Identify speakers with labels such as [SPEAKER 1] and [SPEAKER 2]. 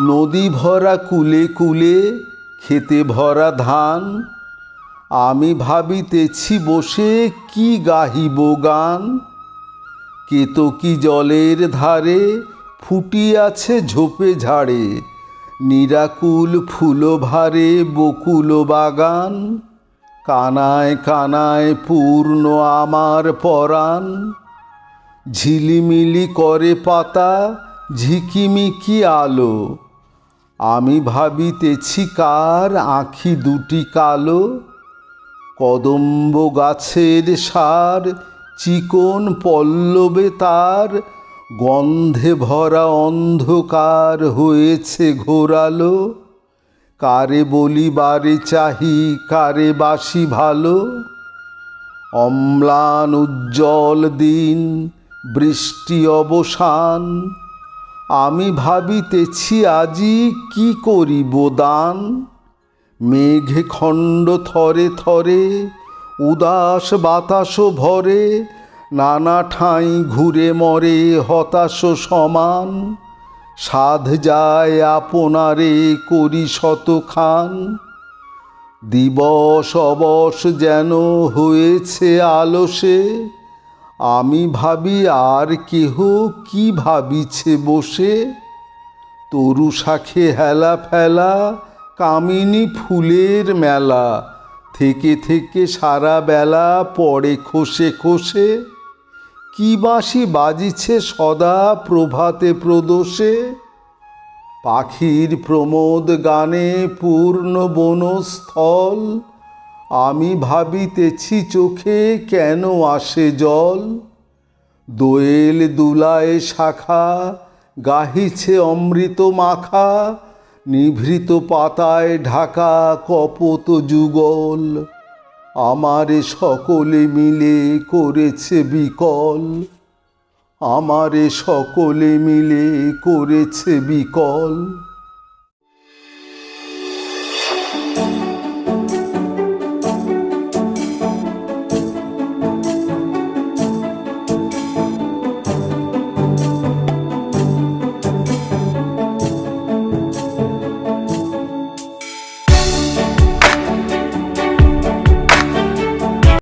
[SPEAKER 1] নদী ভরা কুলে কুলে, খেতে ভরা ধান। আমি ভাবিতেছি বসে কি গাহিব গান। কেতকী জলের ধারে ফুটিয়াছে ঝোপে ঝাড়ে। নিরাকুল ফুলো ভারে বকুল বাগান। কানায় কানায় পূর্ণ আমার পরাণ। ঝিলিমিলি করে পাতা, ঝিকিমিকি আলো। আমি ভাবিতেছি কার আঁখি দুটি কালো, কদম্ব গাছের সার, চিকন পল্লবে তার, গন্ধে ভরা অন্ধকার হয়েছে ঘোরালো। কারে বলিবারে চাহি, কারে বাসি ভালো। অম্লান উজ্জ্বল দিন, বৃষ্টি অবসান আমি ভাবিতেছি আজি কি করিব দান? মেঘে খণ্ড থরে থরে, উদাস বাতাস ভরে, নানা ঠাঁই ঘুরে মরে হতাশ সমান। সাধ যায় আপনারে করি শতখান। দিবস অবস যেন হয়েছে আলসে আমি ভাবি আর কেহ কি ভাবিছে বসে? তরু শাখে হেলা ফেলা, কামিনী ফুলের মেলা, থেকে থেকে সারা বেলা পড়ে খসে খসে। কি বাঁশি বাজিছে সদা প্রভাতে প্রদোষে? পাখির প্রমোদ গানে পূর্ণ বনস্থল আমি ভাবিতেছি চোখে কেন আসে জল? দোয়েল দুলায় শাখা, গাহিছে অমৃত মাখা, নিভৃত পাতায় ঢাকা কপত যুগল। আমারে সকলে মিলে করেছে বিকল। আমারে সকলে মিলে করেছে বিকল।